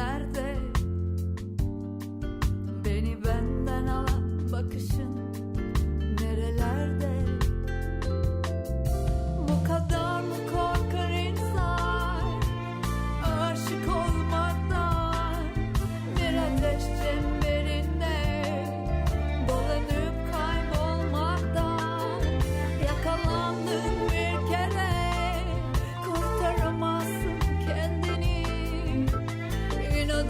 nerede? Beni benden alan bakışın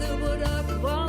the wood up.